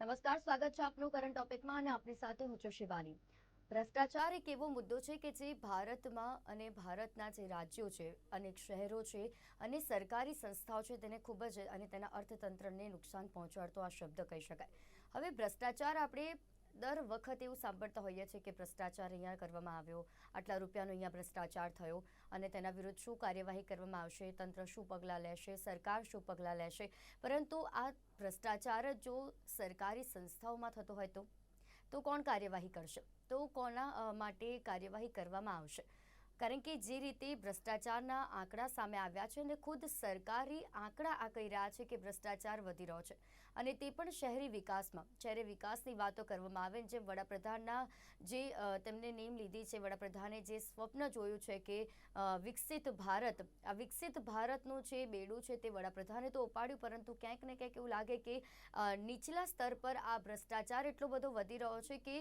નમસ્કાર, સ્વાગત છે આપનું કરંટ ટોપિકમાં અને આપની સાથે હું છું શિવાની. ભ્રષ્ટાચાર એક એવો મુદ્દો છે કે જે ભારતમાં અને ભારતના જે રાજ્યો છે, અનેક શહેરો છે અને સરકારી સંસ્થાઓ છે તેને ખૂબ જ અને તેના અર્થતંત્રને નુકસાન પહોંચાડતો આ શબ્દ કહી શકાય. હવે ભ્રષ્ટાચાર આપણે દર વખત એવું સાંભળતા હોઈએ છીએ કે ભ્રષ્ટાચાર અહીંયા કરવામાં આવ્યો. આટલા રૂપિયાનો અહીંયા ભ્રષ્ટાચાર થયો અને તેના વિરુદ્ધ શું કાર્યવાહી કરવામાં આવશે? તંત્ર શું પગલાં લેશે? સરકાર શું પગલાં લેશે? પરંતુ આ ભ્રષ્ટાચાર જ સરકારી સંસ્થાઓમાં થતો હોય તો કોણ કાર્યવાહી કરશે? તો કોના માટે કાર્યવાહી કરવામાં આવશે? કારણ કે જે રીતે ભ્રષ્ટાચારના આંકડા સામે આવ્યા છે અને ખુદ સરકારી આંકડા આ કહી રહ્યા છે કે ભ્રષ્ટાચાર વધી રહ્યો છે. અને તે પણ શહેરી વિકાસમાં. શહેરી વિકાસની વાતો કરવામાં આવે જે વડાપ્રધાનના જે તેમને નેમ લીધી છે, વડાપ્રધાને જે સ્વપ્ન જોયું છે કે વિકસિત ભારત, આ વિકસિત ભારતનું જે બેડું છે તે વડાપ્રધાને તો ઉપાડ્યું, પરંતુ ક્યાંક ને ક્યાંક એવું લાગે કે નીચલા સ્તર પર આ ભ્રષ્ટાચાર એટલો બધો વધી રહ્યો છે કે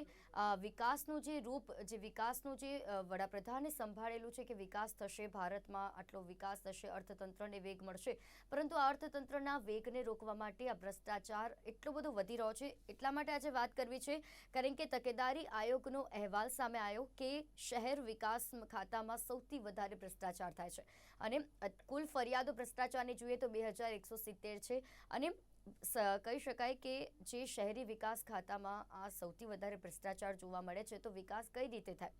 વિકાસનું જે રૂપ, જે વિકાસનું જે વડાપ્રધાને વડાપ્રધાને સંભાળેલું છે કે વિકાસ થશે, ભારતમાં આટલો વિકાસ થશે, અર્થતંત્રને વેગ મળશે. પરંતુ આ અર્થતંત્રના વેગને રોકવા માટે આ ભ્રષ્ટાચાર એટલો બધો વધી રહ્યો છે. એટલા માટે આજે વાત કરવી છે, કારણ કે તકેદારી આયોગનો અહેવાલ સામે આવ્યો કે શહેર વિકાસ ખાતામાં સૌથી વધારે ભ્રષ્ટાચાર થાય છે. અને કુલ ફરિયાદો ભ્રષ્ટાચારની જોઈએ તો બે હજાર એકસો સિત્તેર છે. અને કહી શકાય કે જે શહેરી વિકાસ ખાતામાં આ સૌથી વધારે ભ્રષ્ટાચાર જોવા મળે છે, તો વિકાસ કઈ રીતે થાય?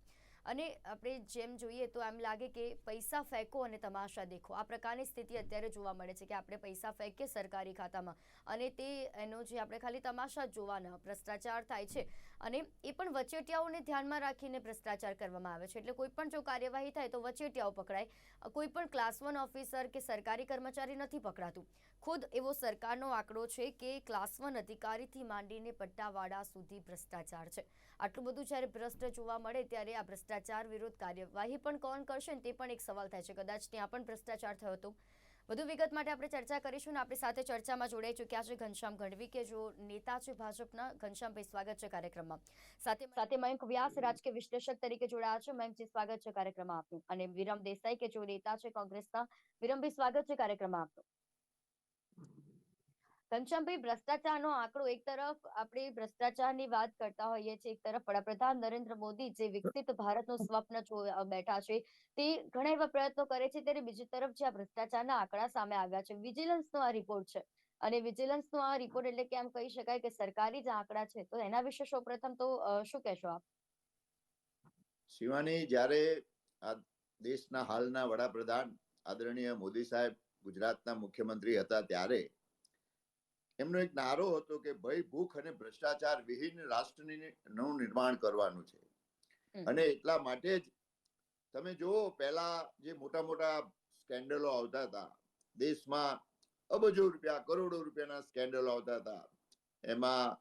અને આપણે જેમ જોઈએ તો એમ લાગે કે પૈસા ફેંકો અને તમાશા દેખો. આ પ્રકારની સ્થિતિ અત્યારે જોવા મળે છે કે આપણે પૈસા ફેંકીએ સરકારી ખાતામાં અને તે એનો જે આપણે ખાલી તમાશા જોવાના ભ્રષ્ટાચાર થાય છે. અને એ પણ વચેટિયાઓને ધ્યાનમાં રાખીને ભ્રષ્ટાચાર કરવામાં આવે છે. એટલે કોઈ પણ જો કાર્યવાહી થાય તો વચેટિયાઓ પકડાય. કોઈ પણ ક્લાસ વન ઓફિસર કે સરકારી કર્મચારી નથી પકડાતું. ખુદ એવો સરકારનો આંકડો છે કે ક્લાસ વન અધિકારીથી માંડીને પટ્ટાવાળા સુધી ભ્રષ્ટાચાર છે. આટલું બધું જ્યારે ભ્રષ્ટ જોવા મળે ત્યારે આ ભ્રષ્ટાચાર વિરુદ્ધ કાર્યવાહી પણ કોણ કરશે તે પણ એક સવાલ થાય છે. કદાચ ત્યાં પણ ભ્રષ્ટાચાર થયો હતો વધુ વિગત માટે આપણે ચર્ચા કરીશું અને આપણી સાથે ચર્ચામાં જોડાઈ ચૂક્યા છે ઘનશ્યામ ગઢવી કે જો નેતા છે ભાજપના. ઘનશ્યામભાઈ, સ્વાગત છે કાર્યક્રમમાં. સાથે સાથે મયંક વ્યાસ, રાજકીય વિશ્લેષક તરીકે જોડાયા છે. મયંકજી, સ્વાગત છે કાર્યક્રમમાં આપનું. અને વિરમ દેસાઈ કે જો નેતા છે કોંગ્રેસના. વિરમભાઈ, સ્વાગત છે કાર્યક્રમમાં આપનું. ઘનશ્યામભાઈ, ભ્રષ્ટાચારનો આંકડો એક તરફ આપણે ભ્રષ્ટાચારની વાત કરતા હોઈએ છીએ, એક તરફ વડાપ્રધાન નરેન્દ્ર મોદી જે વિકસિત ભારતનું સ્વપ્ન બેઠા છે, તે ઘણા એવા પ્રયત્નો કરે છે, ત્યારે બીજી તરફ જે આ ભ્રષ્ટાચારના આંકડા સામે આવ્યા છે, વિજિલન્સનો આ રિપોર્ટ છે, અને વિજિલન્સનો આ રિપોર્ટ એટલે કે આમ કહી શકાય કે સરકારી જે આંકડા છે, તો એના વિશે સૌપ્રથમ તો શું કહેશો આપ? શિવાની, જ્યારે આ દેશના હાલના વડાપ્રધાન આદરણીય મોદી સાહેબ ગુજરાતના મુખ્યમંત્રી હતા ત્યારે એમનો એક નારો હતો કે ભય ભૂખ અને ભ્રષ્ટાચાર વિહીન રાષ્ટ્રની નું નિર્માણ કરવાનું છે. અને એટલા માટે જ તમે જુઓ પહેલા જે મોટા મોટા સ્કેન્ડલો આવતા હતા દેશમાં અબજો રૂપિયા કરોડો રૂપિયાના સ્કેન્ડલો આવતા હતા. એમાં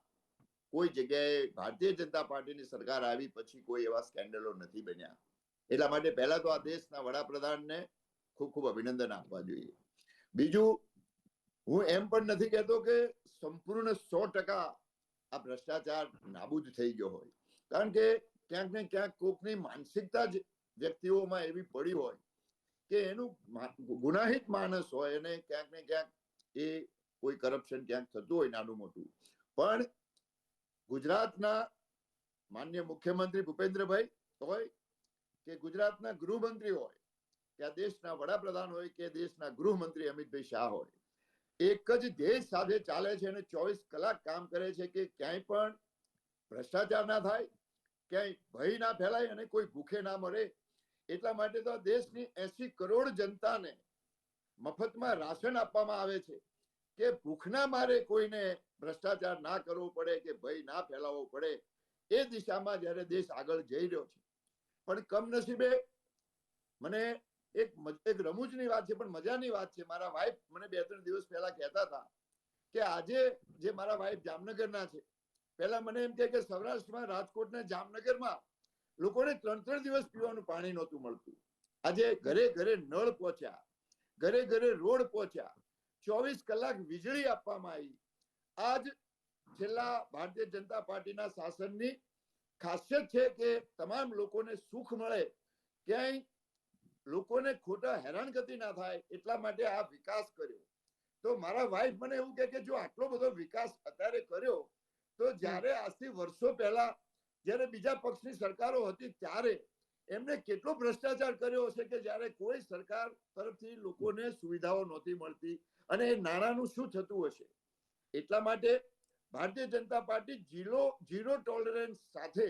કોઈ જગ્યાએ ભારતીય જનતા પાર્ટીની સરકાર આવી પછી કોઈ એવા સ્કેન્ડલો નથી બન્યા. એટલા માટે પહેલા તો આ દેશના વડાપ્રધાનને ખૂબ ખૂબ અભિનંદન આપવા જોઈએ. બીજું હું એમ પણ નથી કહેતો કે સંપૂર્ણ સો ટકા આ ભ્રષ્ટાચાર નાબૂદ થઈ ગયો હોય. કારણ કે ક્યાંક ને ક્યાંક કોકની માનસિકતા જ વ્યક્તિઓમાં એવી પડી હોય કે એનું ગુનાહિત માણસ હોય અને ક્યાંક ને ક્યાંક એ કોઈ કરપ્શન ક્યાંક થતું હોય નાનું મોટું. પણ ગુજરાતના માન્ય મુખ્યમંત્રી ભૂપેન્દ્રભાઈ હોય કે ગુજરાતના ગૃહમંત્રી હોય, કે આ દેશના વડાપ્રધાન હોય, કે દેશના ગૃહમંત્રી અમિતભાઈ શાહ હોય એક જ ધ્યેય સાથે ચાલે છે અને ચોવીસ કલાક કામ કરે છે કે ક્યાંય પણ ભ્રષ્ટાચાર ના થાય, ક્યાંય ભય ના ફેલાય અને કોઈ ભૂખે ના મરે. એટલા માટે તો દેશની એસી કરોડ જનતાને મફતમાં રાશન આપવામાં આવે છે કે ભૂખના મારે કોઈને ભ્રષ્ટાચાર ના કરવો પડે કે ભય ના ફેલાવવો પડે, એ દિશામાં જ્યારે દેશ આગળ જઈ રહ્યો છે. પણ કમનસીબે મને એક એક રમૂજની વાત છે, પણ મજાની વાત છે. મારા વાઈફ મને બે ત્રણ દિવસ પહેલા કહેતા હતા કે આજે જે મારા વાઈફ જામનગરના છે, પહેલા મને એમ કે સૌરાષ્ટ્રમાં રાજકોટના જામનગરમાં લોકોને ત્રણ ત્રણ દિવસ પીવાનું પાણી નહોતું મળતું. આજે ઘરે ઘરે નળ પહોંચ્યા, ઘરે ઘરે રોડ પહોંચ્યા, ચોવીસ કલાક વીજળી આપવામાં આવી. આજ છેલ્લા ભારતીય જનતા પાર્ટીના શાસનની ખાસિયત છે કે તમામ લોકોને સુખ મળે. ક્યાંય લોકોને ખોટા હેરાનગતિ ના થાય એટલા માટે આ વિકાસ કર્યો. તો મારા વાઈફ મને એવું કહે કે જો આટલો બધો વિકાસ અત્યારે કર્યો, તો જ્યારે આજથી વર્ષો પહેલા જ્યારે બીજા પક્ષની સરકારો હતી ત્યારે એમને કેટલો ભ્રષ્ટાચાર કર્યો હશે કે જ્યારે કોઈ સરકાર તરફથી લોકોને સુવિધાઓ નહોતી મળતી અને એ નાણાંનું શું થતું હશે? એટલા માટે Bharatiya Janata party zero zero tolerance સાથે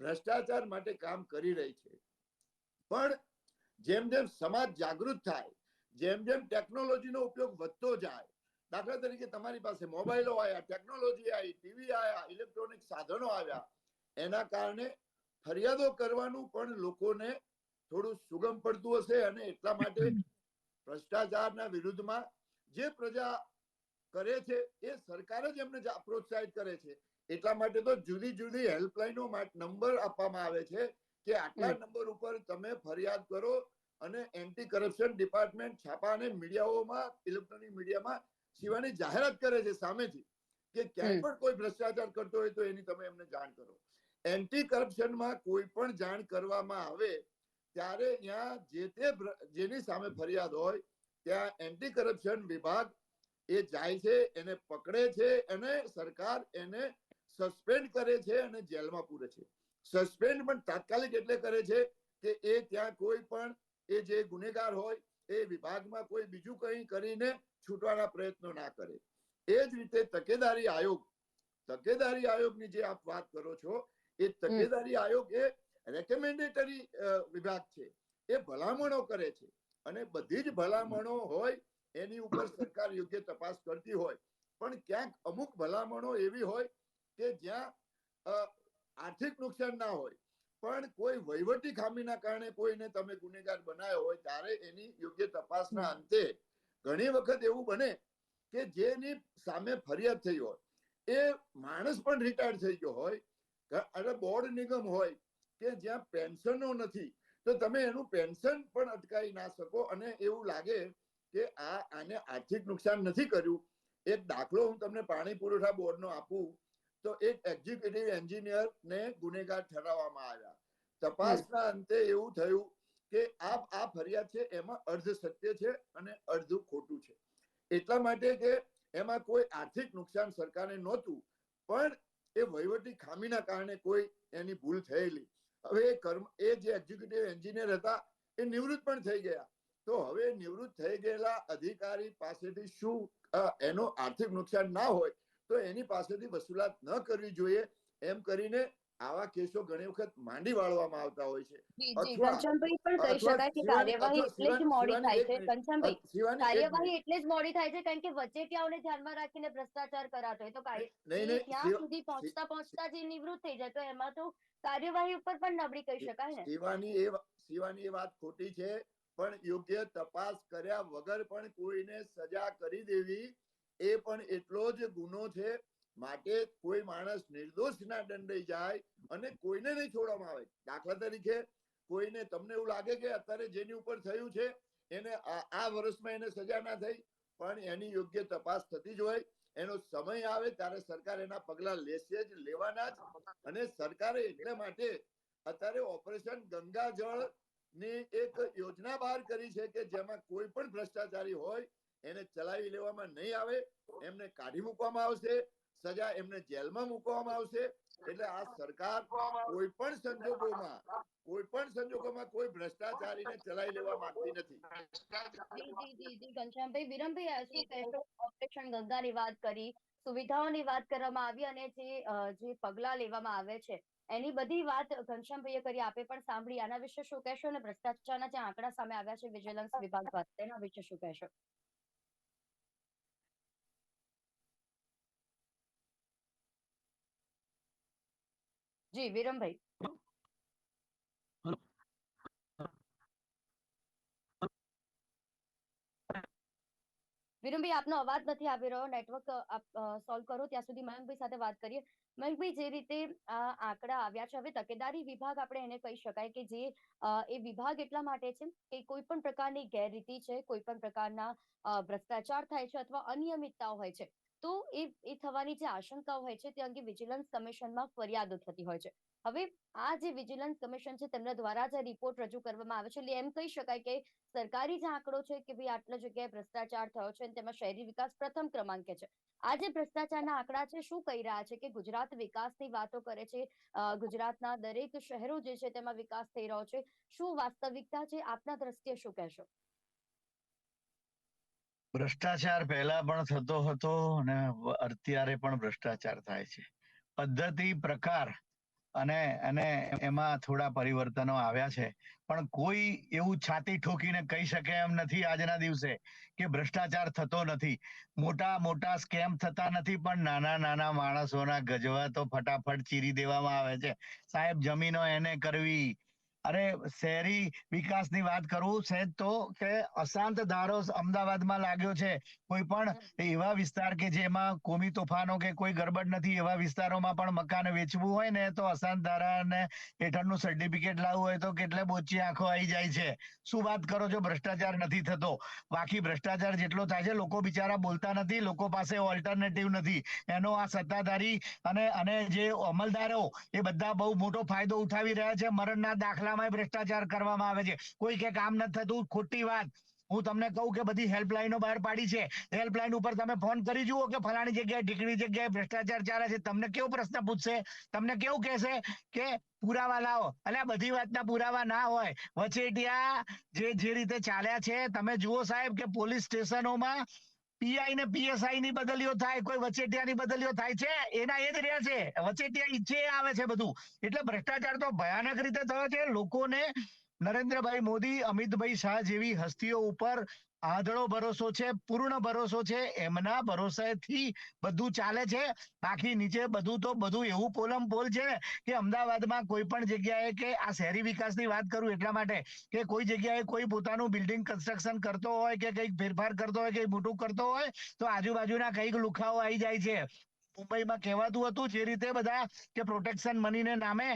ભ્રષ્ટાચાર માટે કામ કરી રહી છે. પણ જેમ જેમ સમાજ જાગૃત થાય, જેમ જેમ ટેકનોલોજીનો ઉપયોગ વધતો જાય, દાખલા તરીકે તમારી પાસે મોબાઈલો આવ્યા ટેકનોલોજી આવી ટીવી આવ્યા ઇલેક્ટ્રોનિક સાધનો આવ્યા, એના કારણે ફરિયાદો કરવાનું પણ લોકોને થોડું સુગમ પડતું હશે અને એટલા માટે ભ્રષ્ટાચારના વિરુદ્ધમાં જે પ્રજા કરે છે, એ સરકાર જ એમને પ્રોત્સાહિત કરે છે. એટલા માટે તો જુદી જુદી હેલ્પલાઈનો નંબર આપવામાં આવે છે. કે આટલા નંબર ઉપર તમે ફરિયાદ કરો અને એન્ટી કરપ્શન ડિપાર્ટમેન્ટ છાપા અને મીડિયાઓમાં ઇલેક્ટ્રોનિક મીડિયામાં સિવાની જાહેરાત કરે છે સામેથી કે ક્યાંય પણ કોઈ ભ્રષ્ટાચાર કરતો હોય તો એની તમે એમને જાણ કરો. એન્ટી કરપ્શનમાં કોઈ પણ જાણ કરવામાં આવે ત્યારે ત્યાં જે તે જેની સામે ફરિયાદ હોય ત્યાં એન્ટી કરપ્શન વિભાગ એ જાય છે એને પકડે છે અને સરકાર એને સસ્પેન્ડ કરે છે અને જેલમાં પૂરે છે. સસ્પેન્ડ પણ તાત્કાલિક એટલે કરે છે કે એ ત્યાં કોઈ પણ એ જે ગુનેગાર હોય એ વિભાગમાં કોઈ બીજું કંઈ કરીને છૂટવાના પ્રયત્નો ના કરે. એ જ રીતે તકેદારી આયોગ તકેદારી આયોગની જે આપ વાત કરો છો એ તકેદારી આયોગ એ રેકમેન્ડેટરી વિભાગ છે. એ ભલામણો કરે છે. અને બધી જ ભલામણો હોય એની ઉપર સરકાર યોગ્ય તપાસ કરતી હોય. પણ ક્યાંક અમુક ભલામણો એવી હોય કે જ્યાં આર્થિક નુકસાન ના હોય. પણ કોઈ વહીવટી ખામીના કારણે કોઈને તમે ગુનેગાર બનાવ્યો હોય ત્યારે એની યોગ્ય તપાસના અંતે ઘણી વખત એવું બને કે જેની સામે ફરિયાદ થઈ હોય એ માણસ પણ રિટાયર્ડ થઈ ગયો હોય અને બોર્ડ નિગમ હોય કે જ્યાં પેન્શનો નથી તો તમે એનું પેન્શન પણ અટકાવી ના શકો અને એવું લાગે કે આ આને આર્થિક નુકસાન નથી કર્યું. એક દાખલો હું તમને પાણી પુરવઠા બોર્ડનો આપું. તો એક એક્ઝિક્યુટિવ એન્જિનિયર ને ગુનેગાર ઠરાવવામાં આવ્યા. તપાસના અંતે એવું થયું કે આ આ ફરિયાદ છે, એમાં અર્ધ સત્ય છે અને અડધું ખોટું છે. એટલા માટે કે એમાં કોઈ આર્થિક નુકસાન સરકારને નહોતું, પણ એ વહીવટી ખામીના કારણે કોઈ એની ભૂલ થયેલી. હવે એ કર્મ, એ જે એક્ઝિક્યુટિવ એન્જિનિયર હતા, એ નિવૃત્ત પણ થઈ ગયા. તો હવે નિવૃત્ત થઈ ગયેલા અધિકારી પાસેથી શું એનો આર્થિક નુકસાન ના હોય તો એની પાસેથી વસૂલાત ન કરવી જોઈએ. એમ કરીને આવા કેસો ઘણી વખત માંડી વાળવામાં આવતા હોય છે. કાર્યવાહી એટલે જ મોડી થાય છે. કારણ કે વચેટિયાઓને ધ્યાનમાં રાખીને ભ્રષ્ટાચાર કરાતો હોય. તો ત્યાં સુધી પહોંચતા પહોંચતા જે નિવૃત્ત થઈ જાય. તો એમાં તો કાર્યવાહી ઉપર પણ નબળી કહી શકાય ને? શિવાની એ શિવાની એ વાત ખોટી છે. પણ યોગ્ય તપાસ કર્યા વગર પણ કોઈને સજા કરી દેવી એ પણ એટલો જ ગુનો છે, માટે કોઈ માણસ નિર્દોષ ના દંડાઈ જાય અને કોઈને નહીં છોડવામાં આવે. દાખલા તરીકે કોઈને તમને એવું લાગે કે અત્યારે જેની ઉપર થયું છે, એને આ વર્ષમાં એને સજા ના થઈ, પણ એની યોગ્ય તપાસ થતી જ હોય, એનો સમય આવે ત્યારે સરકાર એના પગલા લેશે જ, લેવાના જ, અને સરકારે એટલે માટે અત્યારે ઓપરેશન ગંગાજળની એક યોજના બહાર કરી છે કે જેમાં કોઈ પણ ભ્રષ્ટાચારી હોય એને ચલાવી લેવામાં નહીં આવે, એમને કાઢી મૂકવામાં આવશે, સજા એમને જેલમાં મૂકવામાં આવશે. એટલે આ સરકાર કોઈ પણ સંજોગોમાં, કોઈ પણ સંજોગોમાં કોઈ ભ્રષ્ટાચારીને ચલાવી લેવા માંગતી નથી. ઘનશ્યામભાઈ, વિરમભાઈ શું કહેશો? ઓપરેશન ગંગાની વાત કરી, સુવિધાઓની વાત કરવામાં આવી અને જે જે પગલા લેવામાં આવે છે, એની બધી વાત ઘનશ્યામભાઈએ કરી, આપે પણ સાંભળી. આના વિશે શું કહેશો? અને ભ્રષ્ટાચારના જે આંકડા સામે આવ્યા છે વિજિલન્સ વિભાગ દ્વારા, તેના વિશે શું કહેશો? જી, વિરમભાઈ. વિરમભાઈ, આપનો અવાજ નથી આવી રહ્યો. નેટવર્ક સોલ્વ કરો. ત્યાં સુધી મયંકભાઈ સાથે વાત કરીએ. મયંકભાઈ, જે રીતે આ આંકડા આવ્યા છે, હવે તકેદારી વિભાગ આપણે એને કહી શકાય કે જે એ વિભાગ એટલા માટે છે કે કોઈ પણ પ્રકારની ગેરરીતિ છે, કોઈ પણ પ્રકારના ભ્રષ્ટાચાર થાય છે અથવા અનિયમિતતા હોય છે. તો એ એ થવાની જે આશંકાઓ હોય છે તે અંગે વિજિલન્સ કમિશનમાં ફરિયાદો થતી હોય છે. હવે આ જે વિજિલન્સ કમિશન છે તેમના દ્વારા જે રિપોર્ટ રજૂ કરવામાં આવે છે. એટલે એમ કહી શકાય કે સરકારી જે આંકડો છે કે ભાઈ આટલા જગ્યાએ ભ્રષ્ટાચાર થયો છે અને તેમાં શહેરી વિકાસ પ્રથમ ક્રમાંકે છે. આ જે ભ્રષ્ટાચારના આંકડા છે શું કહી રહ્યા છે કે ગુજરાત વિકાસની વાતો કરે છે? ગુજરાતના દરેક શહેરો જે છે તેમાં વિકાસ થઈ રહ્યો છે. શું વાસ્તવિકતા છે? આપના દ્રષ્ટિએ શું કહેશો? ભ્રષ્ટાચાર પહેલા પણ થતો હતો અને અત્યારે પણ ભ્રષ્ટાચાર થાય છે. પદ્ધતિ, પ્રકાર અને અને એમાં થોડા પરિવર્તનો આવ્યા છે. પણ કોઈ એવું છાતી ઠોકીને કહી શકે એમ નથી આજના દિવસે કે ભ્રષ્ટાચાર થતો નથી. મોટા મોટા સ્કેમ થતા નથી, પણ નાના નાના માણસોના ગજવા તો ફટાફટ ચીરી દેવામાં આવે છે. સાહેબ, જમીનો એને કરવી અરે શહેરી વિકાસની વાત કરું સહેજ તો કે અશાંત ધારો અમદાવાદમાં લાગ્યો છે. કોઈ પણ એવા વિસ્તાર કે જેમાં કોમી તોફાનો કે કોઈ ગરબડ નથી એવા વિસ્તારોમાં પણ મકાન વેચવું હોય ને તો અશાંત ધારાને હેઠળનું સર્ટિફિકેટ લાવવું હોય તો કેટલે બોચી આંખો આવી જાય છે. શું વાત કરો છો? ભ્રષ્ટાચાર નથી થતો. બાકી ભ્રષ્ટાચાર જેટલો થાય છે લોકો બિચારા બોલતા નથી લોકો પાસે ઓલ્ટરનેટિવ નથી. એનો આ સત્તાધારી અને અને જે અમલદારો એ બધા બહુ મોટો ફાયદો ઉઠાવી રહ્યા છે મરણના દાખલામાં ભ્રષ્ટાચાર કરવામાં આવે છે. કોઈ કે કામ નથી થતું, ખોટી વાત. હું તમને કહું કે બધી હેલ્પલાઇનો બહાર પાડી છે. હેલ્પલાઈન ઉપર તમે ફોન કરી જુઓ કે ફલાણી જગ્યાએ ઢીકડી જગ્યાએ ભ્રષ્ટાચાર ચાલે છે. તમને કેવો પ્રશ્ન પૂછશે? તમને કેવું કહેશે કે પુરાવા લાવો. એટલે બધી વાતના પુરાવા ના હોય. વચેટિયા જે જે રીતે ચાલ્યા છે. તમે જુઓ સાહેબ કે પોલીસ સ્ટેશનોમાં પીઆઈ ને પીએસઆઈ ની બદલીઓ થાય, કોઈ વચેટિયાની બદલીઓ થાય છે? એના એ જ રહ્યા છે. વચેટિયા ઈચ્છે આવે છે બધું. એટલે ભ્રષ્ટાચાર તો ભયાનક રીતે થયો છે. લોકોને નરેન્દ્રભાઈ મોદી, અમિતભાઈ શાહ જેવી હસ્તીઓ ઉપર આંધળો ભરોસો છે, પૂર્ણ ભરોસો છે, એમના ભરોસાથી બધું ચાલે છે. બાકી નીચે બધું તો બધું એવું પોલમ પોલ છે ને કે અમદાવાદમાં કોઈ પણ જગ્યાએ કે આ શહેરી વિકાસની વાત કરું એટલા માટે કે કોઈ જગ્યાએ કોઈ પોતાનું બિલ્ડિંગ કન્સ્ટ્રક્શન કરતો હોય કે કંઈક ફેરફાર કરતો હોય, કંઈક મોટું કરતો હોય, તો આજુબાજુના કંઈક લુખાઓ આવી જાય છે. મુંબઈમાં કહેવાતું હતું જે રીતે બધા કે પ્રોટેક્શન મનીને નામે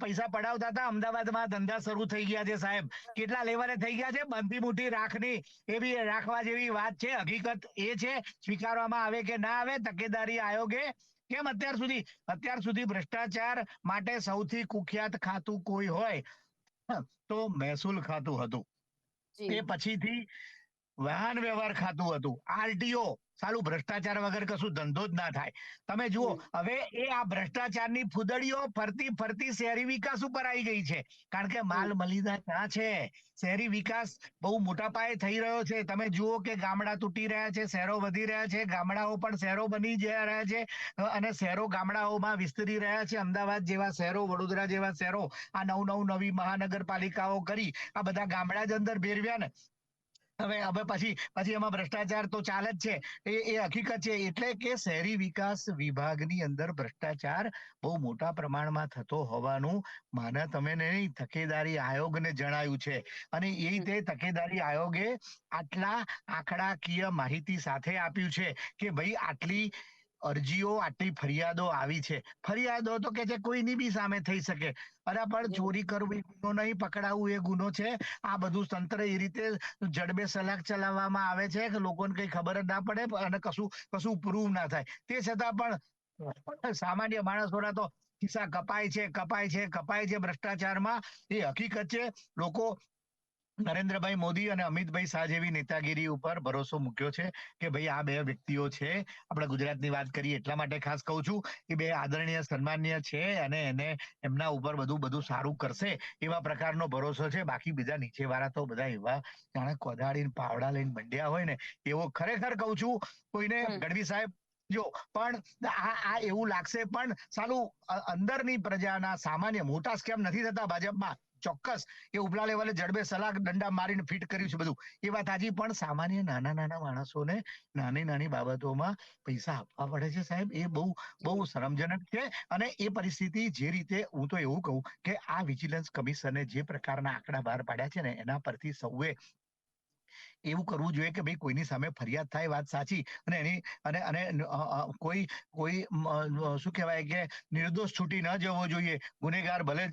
પૈસા પડાવતા હતા. અમદાવાદમાં ધંધા શરૂ થઈ ગયા છે સાહેબ. કેટલા લેવલે થઈ ગયા છે? બંધી મોટી રાખની. એવી રાખવા જેવી વાત છે. હકીકત એ છે સ્વીકારવામાં આવે કે ના આવે તકેદારી આયોગે કેમ અત્યાર સુધી? અત્યાર સુધી ભ્રષ્ટાચાર માટે સૌથી કુખ્યાત ખાતું કોઈ હોય તો મહેસૂલ ખાતું હતું. એ પછીથી વાહન વ્યવહાર ખાતું હતું. આરટીઓ સાલું ભ્રષ્ટાચાર વગર કશું ધંધો જ ના થાય. તમે જુઓ હવે એ આ ભ્રષ્ટાચારની ફૂદડીઓ ફરતી ફરતી શહેરી વિકાસ ઉપર આવી ગઈ છે. કારણ કે માલ મલિદા ક્યાં છે? શહેરી વિકાસ બહુ મોટા પાયે થઈ રહ્યો છે. તમે જુઓ કે ગામડા તૂટી રહ્યા છે શહેરો વધી રહ્યા છે ગામડાઓ પણ શહેરો બની જઈ રહ્યા છે અને શહેરો ગામડાઓમાં વિસ્તરી રહ્યા છે. અમદાવાદ જેવા શહેરો વડોદરા જેવા શહેરો આ નવ નવ નવી મહાનગરપાલિકાઓ કરી આ બધા ગામડા જ અંદર ભેરવ્યા ને. હવે હવે પછી પછી એમાં ભ્રષ્ટાચાર તો ચાલે જ છે. એ એ હકીકત છે. એટલે કે શહેરી વિકાસ વિભાગની અંદર ભ્રષ્ટાચાર બહુ મોટા પ્રમાણમાં થતો હોવાનું માના તમે નહીં, તકેદારી આયોગને જણાયું છે. અને એ રીતે તકેદારી આયોગે આટલા આંકડાકીય માહિતી સાથે આપ્યું છે કે ભાઈ આટલી અરજીઓ આટલી ફરિયાદો આવી છે. ફરિયાદો તો કે છે કોઈની બી સામે થઈ શકે. અરે પણ ચોરી કરવી ગુનો નહીં પકડાવવું એ ગુનો છે. આ બધું તંત્ર એ રીતે જડબે સલાક ચલાવવામાં આવે છે કે લોકોને કઈ ખબર જ ના પડે અને કશું કશું પ્રૂવ ના થાય. તે છતાં પણ સામાન્ય માણસોના તો ખિસ્સા કપાય છે કપાય છે કપાય છે ભ્રષ્ટાચારમાં. એ હકીકત છે. લોકો નરેન્દ્રભાઈ મોદી અને અમિતભાઈ શાહ જેવી નેતાગીરી ઉપર ભરોસો મૂક્યો છે કે ભાઈ આ બે વ્યક્તિઓ છે. આપણે ગુજરાતની વાત કરીએ એટલા માટે ખાસ કહું છું કે બે આદરણીય સન્માનીય છે અને એને એમના ઉપર બધું બધું સારું કરશે એવા પ્રકારનો ભરોસો છે. બાકી બીજા નીચે વાળા તો બધા એવા જાણે કોદાળી ને પાવડા લઈને મંડ્યા હોય ને એવો ખરેખર કહું છું કોઈને. ગઢવી સાહેબ જો પણ આ આ એવું લાગશે પણ સાલું અંદરની પ્રજાના સામાન્ય મોટા સ્કેમ નથી થતા ભાજપમાં? ચોક્કસ એ ઉપલા લેવલે જડબે સલાહ દંડા મારીને ફિટ કર્યું છે બધું. એ વાત હાજી, પણ સામાન્ય નાના નાના માણસોને નાની નાની બાબતોમાં પૈસા આપવા પડે છે સાહેબ. એ બહુ બહુ શરમજનક છે અને એ પરિસ્થિતિ જે રીતે હું તો એવું કહું કે આ વિજિલન્સ કમિશને જે પ્રકારના આંકડા બહાર પાડ્યા છે ને એના પરથી સૌએ એવું કરવું જોઈએ કે ભાઈ કોઈની સામે ફરિયાદ થાય, વાત સાચી અને એની, અને અને કોઈ કોઈ શું કહેવાય કે નિર્દોષ છૂટી ન જવો જોઈએ. ગુનેગાર ભલે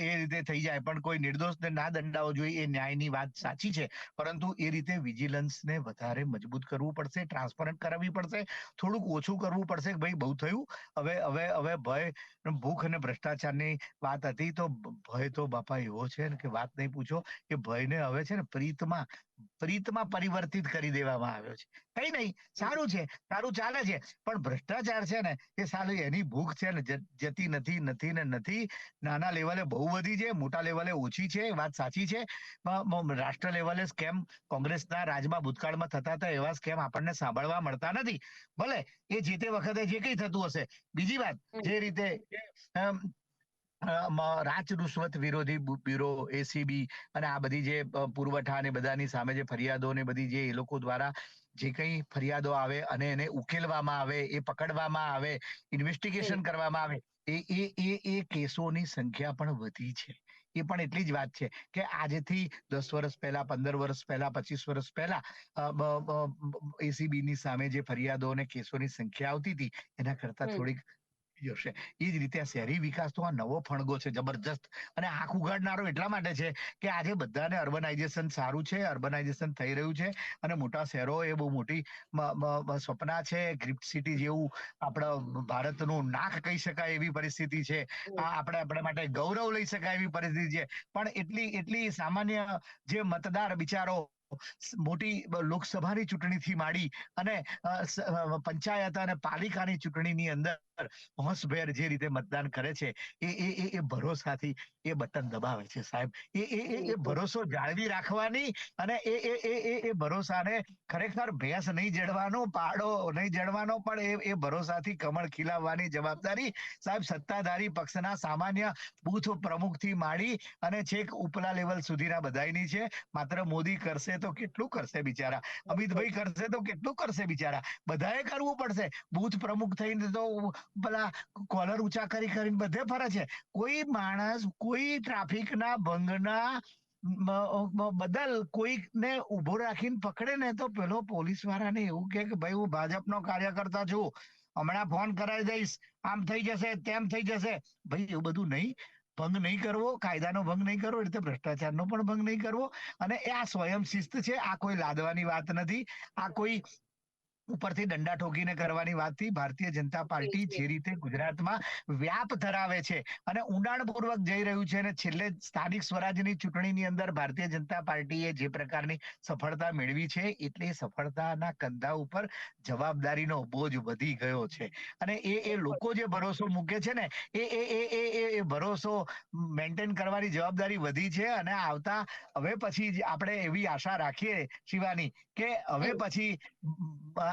એ રીતે થઈ જાય, પણ કોઈ નિર્દોષને ના દંડાવો જોઈએ, એ ન્યાયની વાત સાચી છે. પરંતુ એ રીતે વિજિલન્સને વધારે મજબૂત કરવું પડશે, ટ્રાન્સપરન્ટ કરાવવી પડશે, થોડુંક ઓછું કરવું પડશે કે ભાઈ બહુ થયું, હવે હવે હવે ભય, ભૂખ અને ભ્રષ્ટાચારની વાત હતી તો ભય તો બાપા એવો છે કે વાત નહીં પૂછો કે ભયને હવે છે ને પ્રીતમાં પ્રીતમાં પરિવર્તિત કરી દેવામાં આવ્યો છે. કઈ નહીં સારું છે સારું ચાલે છે પણ ભ્રષ્ટાચાર છે ને એ સારું એની ભૂખ છે ને જતી નથી નથી ને નથી. નાના લેવલે બહુ વધી છે મોટા લેવલે ઓછી છે વાત સાચી છે. રાષ્ટ્ર લેવલે સ્કેમ કોંગ્રેસના રાજમાં ભૂતકાળમાં થતા હતા એવા સ્કેમ આપણને સાંભળવા મળતા નથી. ભલે એ જે તે વખતે જે કઈ થતું હશે. બીજી વાત જે રીતે રાજ રૂશ્વત વિરોધી બ્યુરો એસીબી અને આ બધી જે પુરવઠા અને બધાની સામે જે ફરિયાદો ને બધી જે એ લોકો દ્વારા જે કઈ ફરિયાદો આવે અને એને ઉકેલવામાં આવે એ પકડવામાં આવે ઇન્વેસ્ટિગેશન કરવામાં આવે એ એ એ એ કેસોની સંખ્યા પણ વધી છે. એ પણ એટલી જ વાત છે કે આજથી દસ વર્ષ પહેલા પંદર વર્ષ પહેલા પચીસ વર્ષ પહેલા એસીબી ની સામે જે ફરિયાદો અને કેસોની સંખ્યા આવતી હતી એના કરતા થોડીક વધી જશે એ જ રીતે આ શહેરી વિકાસ તો આ નવો ફણગો છે, જબરજસ્ત. અને આંખ ઉગાડનારો એટલા માટે છે કે આજે બધાને અર્બનાઇઝેશન સારું છે, અર્બનાઇઝેશન થઈ રહ્યું છે. અને મોટા શહેરો એ બહુ મોટી સપના છે. ગિફ્ટ સિટી જેવું આપણા ભારતનું નાક કહી શકાય એવી પરિસ્થિતિ છે. આ આપણે આપણા માટે ગૌરવ લઈ શકાય એવી પરિસ્થિતિ છે. પણ એટલી એટલી સામાન્ય જે મતદાર બિચારો મોટી લોકસભાની ચૂંટણીથી માંડી અને પંચાયત અને પાલિકાની ચૂંટણીની અંદર હોંશભેર જે રીતે મતદાન કરે છે એ એ એ એ ભરોસાથી એ બટન દબાવે છે સાહેબ. એ એ એ એ ભરોસો જાળવી રાખવાની અને એ એ એ એ એ ભરોસાને ખરેખર ભેંસ નહીં જડવાનો પાડો નહીં જડવાનો પણ એ એ ભરોસાથી કમળ ખીલાવવાની જવાબદારી સાહેબ સત્તાધારી પક્ષના સામાન્ય બૂથ પ્રમુખથી માંડી અને છેક ઉપલા લેવલ સુધીના બધાયની છે. માત્ર મોદી કરશે તો કેટલું કરશે બિચારા? અમિતભાઈ કરશે તો કેટલું કરશે બિચારા? બધાએ કરવું પડશે. બૂથ પ્રમુખ થઈને તો પેલા કોલર ઊંચા કરી કરીને બધે ફરે છે. કોઈ માણસ, કોઈ ટ્રાફિકના ભંગના બદલ કોઈકને ઊભો રાખીને પકડે ને તો પેલો પોલીસ વાળાને એવું કે, ભાઈ, હું ભાજપનો કાર્યકર્તા છું. હમણાં ફોન કરાવી દઈશ. આમ થઈ જશે, તેમ થઈ જશે. ભાઈ, એવું બધું નહીં. ભંગ નહીં કરવો. કાયદાનો ભંગ નહીં કરવો. એટલે ભ્રષ્ટાચારનો પણ ભંગ નહીં કરવો. અને આ સ્વયં શિસ્ત છે. આ કોઈ લાદવાની વાત નથી. આ કોઈ ઉપરથી દંડા ઠોકીને કરવાની વાતથી ભારતીય જનતા પાર્ટી જે. રીતે ગુજરાતમાં વ્યાપ ધરાવે છે અને ઊંડાણપૂર્વક જઈ રહ્યું છે અને છેલ્લે સ્થાનિક સ્વરાજની ચૂંટણીની અંદર ભારતીય જનતા પાર્ટીએ જે પ્રકારની સફળતા મેળવી છે એટલે સફળતાના કંધા ઉપર જવાબદારીનો બોજ વધી ગયો છે. અને એ એ લોકો જે ભરોસો મૂકે છે ને એ એ એ એ એ એ ભરોસો મેન્ટેન કરવાની જવાબદારી વધી છે અને આવતા હવે પછી આપણે એવી આશા રાખીએ શિવાની કે હવે પછી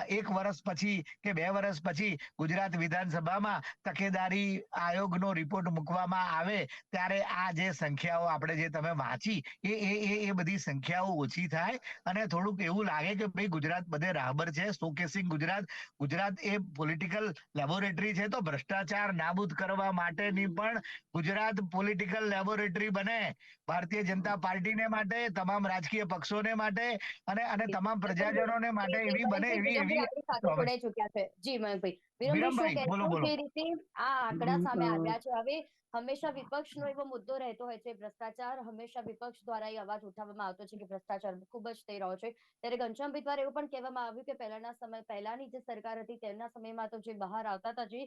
એક વર્ષ પછી કે બે વર્ષ પછી ગુજરાત વિધાનસભામાં તકેદારી આયોગનો રિપોર્ટ મૂકવામાં આવે ત્યારે આ જે સંખ્યાઓ આપણે જે તમે વાંચી એ એ એ બધી સંખ્યાઓ ઓછી થાય. અને થોડુંક એવું લાગે કે ભાઈ ગુજરાત બધે રાહબર છે. શોકેસિંગ ગુજરાત? ગુજરાત એ પોલિટિકલ લેબોરેટરી છે તો ભ્રષ્ટાચાર નાબૂદ કરવા માટેની પણ ગુજરાત પોલિટિકલ લેબોરેટરી બને. ભારતીય જનતા પાર્ટીને માટે તમામ રાજકીય પક્ષોને માટે અને અને તમામ પ્રજાજનોને માટે એવી બને એવી એવી ચૂક્યા છે. જી મયંકભાઈ વિરમભાઈ વિરમભાઈ, શું બોલો, કહેશો બોલો. કે રીતે આ આંકડા સામે આવ્યા છે હવે હંમેશા વિપક્ષનો એવો મુદ્દો રહેતો હોય છે ભ્રષ્ટાચાર હંમેશા વિપક્ષ દ્વારા એ અવાજ ઉઠાવવામાં આવતો છે કે ભ્રષ્ટાચાર ખૂબ જ થઈ રહ્યો છે ત્યારે ઘનશ્યામભાઈ દ્વારા એવું પણ કહેવામાં આવ્યું કે પહેલાના સમય પહેલાની જે સરકાર હતી તેમના સમયમાં તો જે બહાર આવતા હતા જે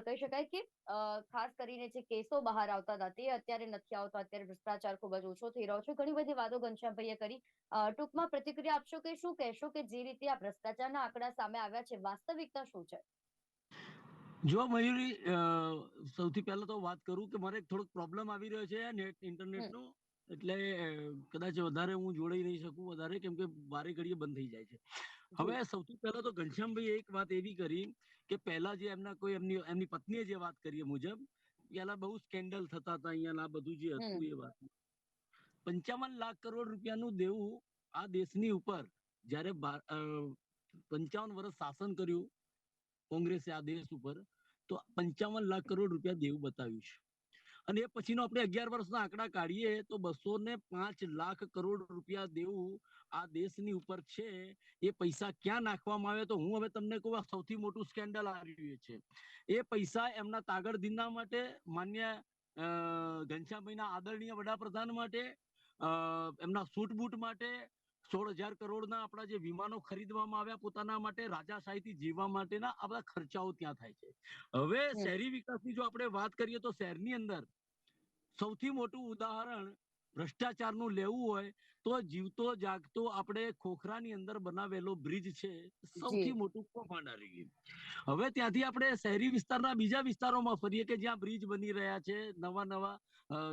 કહી શકાય કે ખાસ કરીને જે કેસો બહાર આવતા હતા તે અત્યારે નથી આવતો અત્યારે ભ્રષ્ટાચાર ખૂબ જ ઓછો થઈ રહ્યો છે ઘણી બધી વાતો ઘનશ્યામભાઈએ કરી ટૂંકમાં પ્રતિક્રિયા આપશો કે શું કહેશો કે જે રીતે આ ભ્રષ્ટાચારના આંકડા સામે આવ્યા છે વાસ્તવિકતા શું છે જો મયુરી સૌથી પહેલા તો વાત કરું કે મારે થોડોક પ્રોબ્લેમ આવી રહ્યો છે નેટ ઇન્ટરનેટનો એટલે કદાચ વધારે હું જોડાઈ નહીં શકું વધારે કેમ કે વારે ઘડીએ બંધ થઈ જાય છે. હવે સૌથી પહેલા તો ઘનશ્યામભાઈ એક વાત એવી કરી કે પહેલા જે એમના કોઈ એમની એમની પત્નીએ જે વાત કરી મુજબ પેલા બહુ સ્કેન્ડલ થતા હતા અહીંયા આ બધું જે હતું એ વાત. પંચાવન લાખ કરોડ રૂપિયાનું દેવું આ દેશની ઉપર જ્યારે પંચાવન વર્ષ શાસન કર્યું કોંગ્રેસે આ દેશ ઉપર તો પંચાવન લાખ કરોડ રૂપિયા દેવું બતાવ્યું છે. અને એ પછીનો આપણે અગિયાર વર્ષના આંકડા કાઢીએ તો બસો ને પાંચ લાખ કરોડ રૂપિયા દેવું આ દેશની ઉપર છે, એ પૈસા ક્યાં નાખવામાં આવે તો હું હવે તમને કહું સૌથી મોટું સ્કેન્ડલ આવી રહ્યું છે. એ પૈસા એમના તાગડ ધીના માટે, માન્ય ઘનશ્યામભાઈના આદરણીય વડાપ્રધાન માટે એમના સૂટ બૂટ માટે સોળ હજાર કરોડના આપણા જે વિમાનો ખરીદવામાં આવ્યા પોતાના માટે રાજાશાહીથી જીવવા માટેના આ બધા ખર્ચાઓ ત્યાં થાય છે હવે. શહેરી વિકાસની જો આપણે વાત કરીએ તો શહેરની અંદર સૌથી મોટું ઉદાહરણ ભ્રષ્ટાચારનું લેવું હોય તો જીવતો જાગતો આપણે ખોખરાની અંદર બનાવેલો બ્રિજ છે સૌથી મોટું આવી ગયું હવે ત્યાંથી આપણે શહેરી વિસ્તારના બીજા વિસ્તારોમાં ફરીએ કે જ્યાં બ્રિજ બની રહ્યા છે નવા નવા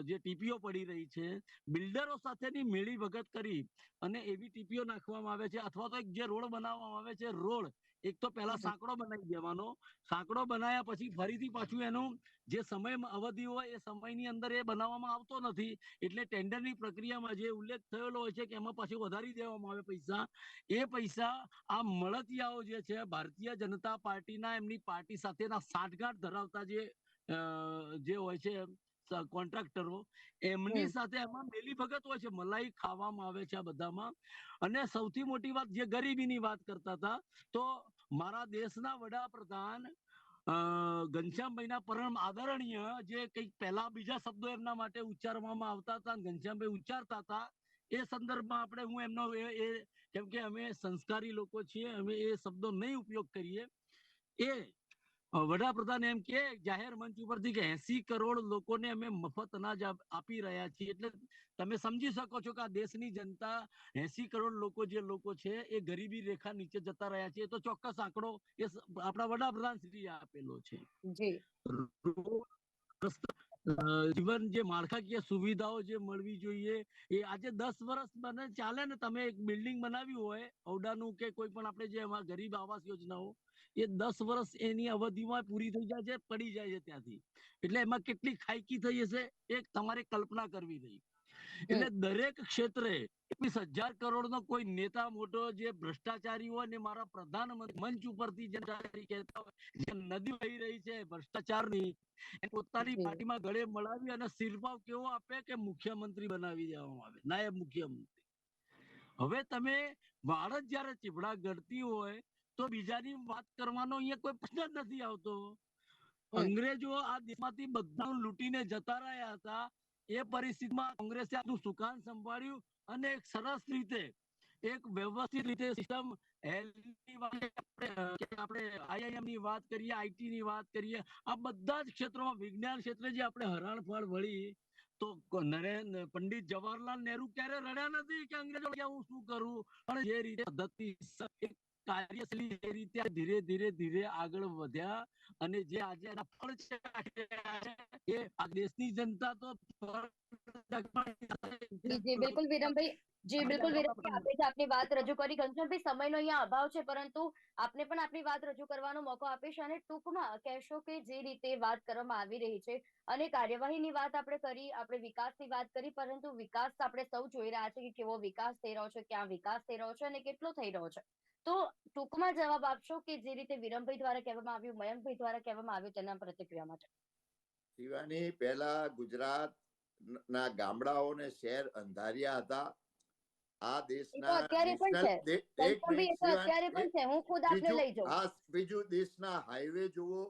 જે ટીપીઓ પડી રહી છે બિલ્ડરો સાથેની મેળી ભગત કરી અને એવી ટીપીઓ નાખવામાં આવે છે અથવા તો એક જે રોડ બનાવવામાં આવે છે રોડ એક તો પહેલા સાંકડો બનાવી દેવાનો. સાંકડો બનાવ્યા પછી ફરીથી પાછું એનું જે સમય અવધિ હોય એ સમયની અંદર એ બનાવવામાં આવતો નથી. એટલે ટેન્ડરની પ્રક્રિયામાં જે ઉલ્લેખ થયેલો હોય છે કે એમાં પાછું વધારી દેવામાં આવે પૈસા. એ પૈસા આ મળતિયાઓ જે છે ભારતીય જનતા પાર્ટીના એમની પાર્ટી સાથેના સાંઠગાંઠ ધરાવતા જે જે હોય છે કોન્ટ્રાક્ટરો એમની સાથે એમાં મેલી ભગત હોય છે મલાઈ ખાવામાં આવે છે આ બધામાં. અને સૌથી મોટી વાત જે ગરીબીની વાત કરતા હતા તો મારા દેશના વડાપ્રધાન ઘનશ્યામભાઈના પરમ આદરણીય જે કંઈક પહેલા બીજા શબ્દો એમના માટે ઉચ્ચારવામાં આવતા હતા ઘનશ્યામભાઈ ઉચ્ચારતા હતા એ સંદર્ભમાં આપણે હું એમનો એ કેમ કે અમે સંસ્કારી લોકો છીએ અમે એ શબ્દો નહીં ઉપયોગ કરીએ. એ વડાપ્રધાન એમ કે જાહેર મંચ ઉપરથી કે એસી કરોડ લોકોને અમે મફત અનાજ આપી રહ્યા છીએ. એટલે તમે સમજી શકો છો કે આ દેશની જનતા એસી કરોડ લોકો જે લોકો છે એ ગરીબી રેખા નીચે જતા રહ્યા છે. એ તો ચોક્કસ આંકડો એ આપણા વડાપ્રધાન શ્રી આપેલો છે. જીવન જે માળખાકીય સુવિધાઓ જે મળવી જોઈએ એ આજે દસ વર્ષ બને ચાલે ને તમે એક બિલ્ડિંગ બનાવી હોય ઔડાનું કે કોઈ પણ આપણે જે એમાં ગરીબ આવાસ યોજનાઓ એ દસ વર્ષ એની અવધિમાં પૂરી થઈ જાય છે પડી જાય છે ત્યાંથી. એટલે એમાં કેટલી ખાઈકી થઈ હશે એ તમારે કલ્પના કરવી નહીં એટલે દરેક ક્ષેત્રે એકવીસ હજાર કરોડ નો કોઈ નેતા મોટો જે ભ્રષ્ટાચારી હોય ને મારા પ્રધાનમંત્રી મંચ ઉપરથી જે કહેતા હોય જે નદી વહી રહી છે ભ્રષ્ટાચારની એ પોતાની. પાર્ટીમાં ગળે મળાવી અને શિરભાવ કેવો આપે કે મુખ્યમંત્રી બનાવી દેવામાં આવે નાયબ મુખ્યમંત્રી. હવે તમે ભારત જયારે ચીબડા ગળતી હોય તો બીજાની વાત કરવાનો અહીંયા કોઈ પ્રશ્ન જ નથી આવતો. અંગ્રેજો આ દેશમાંથી બધાનું લૂંટીને જતા રહ્યા હતા. એ પરિસ્થિતિમાં કોંગ્રેસે આનું સુકાન સંભાળ્યું અને એક સરસ રીતે એક વ્યવસ્થિત રીતે સિસ્ટમ આપણે આઈઆઈએમની વાત કરીએ આઈટી ની વાત કરીએ આ બધા જ ક્ષેત્રોમાં વિજ્ઞાન ક્ષેત્રે જે આપણે હરણફાળ વળી તો નરેન્દ્ર પંડિત જવાહરલાલ નહેરુ ક્યારે રડ્યા નથી કે અંગ્રેજો હું શું કરું? પણ જે રીતે પદ્ધતિ કાર્યશૈલી જે રીતે ધીરે ધીરે ધીરે આગળ વધ્યા અને જે આજે એના ફળ છે એ આ દેશની જનતા તો જી બિલકુલ વિરમભાઈ જી બિલકુલ વિરમભાઈ આપણે જે આપની વાત રજૂ કરી ઘનશ્યામભાઈ સમયનો અહીંયા અભાવ છે પરંતુ આપને પણ આપની વાત રજૂ કરવાનો મોકો આપીશ અને ટૂંકમાં કહેશો કે જે રીતે વાત કરવામાં આવી રહી છે અને કાર્યવાહીની વાત આપણે કરી આપણે વિકાસની વાત કરી પરંતુ વિકાસ આપણે સૌ જોઈ રહ્યા છે કે કેવો વિકાસ થઈ રહ્યો છે ક્યાં વિકાસ થઈ રહ્યો છે અને કેટલો થઈ રહ્યો છે. તો ટૂંકમાં જવાબ આપશો કે જે રીતે વિરમભાઈ દ્વારા કહેવામાં આવ્યું મયંકભાઈ દ્વારા કહેવામાં આવ્યું તેના પ્રતિક્રિયા માટે? શિવાની પહેલા ગુજરાત ના ગામડાઓ ને શહેર અંધારિયા હતા. આ દેશના અત્યારે પણ છે. હું ખુદ આપને લઈ જાઉં. હા બીજું દેશના હાઈવે જુઓ.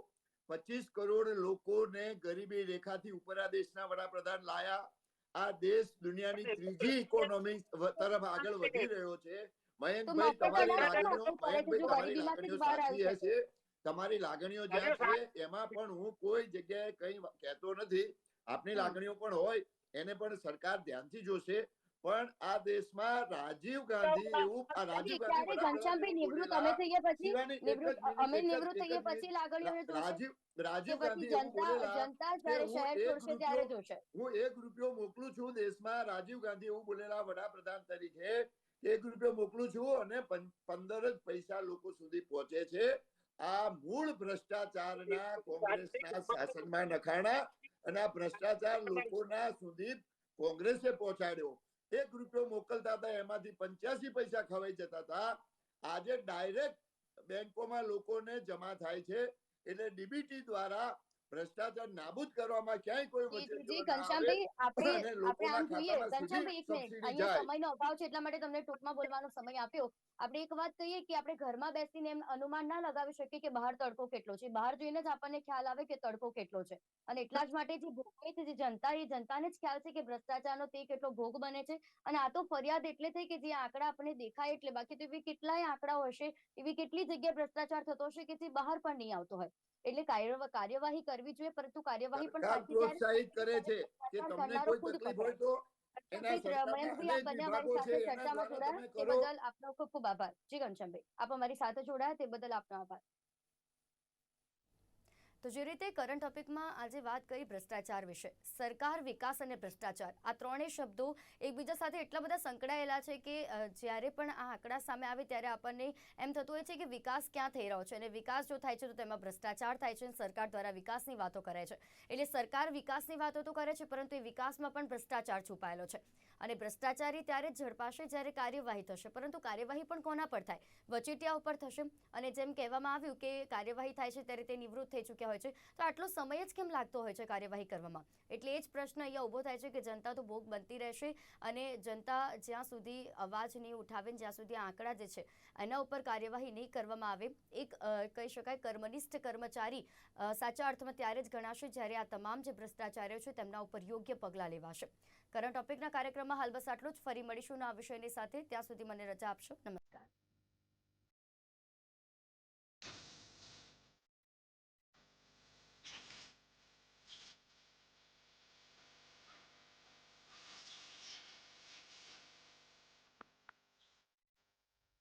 પચીસ કરોડ લોકોને ગરીબી રેખાથી ઉપર આ દેશના વડાપ્રધાન લાયા. આ દેશ દુનિયાની ત્રીજી ઇકોનોમી તરફ આગળ વધી રહ્યો છે. મયંકભાઈ તમારી લાગણીઓ આપવું પડે છે જો મયંકભાઈ તમારી લાગણીઓ સાચી હશે. તમારી લાગણીઓ જ્યાં છે એમાં પણ હું કોઈ જગ્યાએ કઈ કહેતો નથી. આપની લાગણીઓ પણ હોય એને પણ સરકાર ધ્યાનથી જોશે. પણ આ દેશમાં રાજીવ ગાંધી એવું આ રાજીવ ગાંધી ઘનશ્યામભાઈ નિવૃત્ત અમે થઈ ગયા પછી? નિવૃત્ત અમે નિવૃત્ત થઈ ગયા પછી લાગણીઓ રાજીવ રાજીવ ગાંધી જનતા જ્યારે શહેર છોડશે ત્યારે રૂપિયો- જોશે. હું એક રૂપિયો મોકલું છું દેશમાં રાજીવ ગાંધી એવું બોલેલા વડાપ્રધાન તરીકે. એક રૂપિયો મોકલું છું અને પંદર જ પૈસા લોકો સુધી પહોંચે છે. આ મૂળ ભ્રષ્ટાચારના કોંગ્રેસના શાસનમાં નખાણા અને આ ભ્રષ્ટાચાર લોકોના સુધી કોંગ્રેસે પહોંચાડ્યો. એક રૂપિયો મોકલતા હતા એમાંથી પંચ્યાસી પૈસા ખવાઈ જતા હતા. આજે ડાયરેક્ટ બેંકોમાં લોકોને જમા થાય છે. એટલે ડીબીટી દ્વારા ભ્રષ્ટાચાર નાબૂદ કરવામાં ક્યાંય કોઈ જી આવે. ઘનશ્યામભાઈ આપણે આપણે આમ જોઈએ ઘનશ્યામભાઈ એક મિનિટ. અહીંયા સમયનો અભાવ છે એટલા માટે તમને ટૂંકમાં બોલવાનો સમય આપ્યો. આપણે એક વાત કહીએ કે આપણે ઘરમાં બેસીને એમ અનુમાન ના લગાવી શકીએ કે બહાર તડકો કેટલો છે. બહાર જોઈને જ આપણને ખ્યાલ આવે કે તડકો કેટલો છે. અને એટલા જ માટે જે ભોગવે છે જે જનતા એ જનતાને જ ખ્યાલ છે કે ભ્રષ્ટાચારનો તે કેટલો ભોગ બને છે. અને આ તો ફરિયાદ એટલે થઈ કે જે આંકડા આપણને દેખાય એટલે બાકી તો એવી કેટલાય આંકડાઓ હશે એવી કેટલી જગ્યાએ ભ્રષ્ટાચાર થતો હશે કે જે બહાર પણ નહીં આવતો હોય. એટલે કાર્ય- કાર્યવાહી કરવી જોઈએ પરંતુ કાર્યવાહી પણ પ્રોત્સાહિત કરે છે કે તમને કોઈ તકલીફ હોય તો ચર્ચામાં જોડાયા તે બદલ આપનો ખૂબ ખૂબ આભાર. જી ઘનશ્યામભાઈ આપ અમારી સાથે જોડાયા તે બદલ આપનો આભાર. તો જે રીતે કરંટ ટોપિકમાં આજે વાત કરી ભ્રષ્ટાચાર વિશે, સરકાર વિકાસ અને ભ્રષ્ટાચાર, આ ત્રણેય શબ્દો એકબીજા સાથે એટલા બધા સંકળાયેલા છે કે જ્યારે પણ આ આંકડા સામે આવે ત્યારે આપણને એમ થતું હોય છે કે વિકાસ ક્યાં થઈ રહ્યો છે અને વિકાસ જો થાય છે તો તેમાં ભ્રષ્ટાચાર થાય છે અને સરકાર દ્વારા વિકાસની વાતો કરે છે. એટલે સરકાર વિકાસની વાતો તો કરે છે, પરંતુ એ વિકાસમાં પણ ભ્રષ્ટાચાર છુપાયેલો છે. અને ભ્રષ્ટાચારી ત્યારે જ ઝડપાશે જ્યારે કાર્યવાહી થશે. પરંતુ કાર્યવાહી પણ કોના પર થાય? વચેટિયા ઉપર થશે. અને જેમ કહેવામાં આવ્યું કે કાર્યવાહી થાય છે ત્યારે તે નિવૃત્ત થઈ ચૂક્યા હોય છે. તો આટલો સમય જ કેમ લાગતો હોય છે કાર્યવાહી કરવામાં? એટલે એ જ પ્રશ્ન અહીંયા ઊભો થાય છે કે જનતા તો ભોગ બનતી રહેશે અને જનતા જ્યાં સુધી અવાજ નહીં ઉઠાવે જ્યાં સુધી આંકડા જે છે એના ઉપર કાર્યવાહી નહીં કરવામાં આવે, એક કહી શકાય કર્મનિષ્ઠ કર્મચારી સાચા અર્થમાં ત્યારે જ ગણાશે જ્યારે આ તમામ જે ભ્રષ્ટાચારીઓ છે તેમના ઉપર યોગ્ય પગલાં લેવાશે. કરંટ ટોપિકના કાર્યક્રમમાં હાલ બસ આટલું જ. ફરી મળીશું આ વિષયની સાથે. ત્યાં સુધી મને રજા આપશો. નમસ્કાર.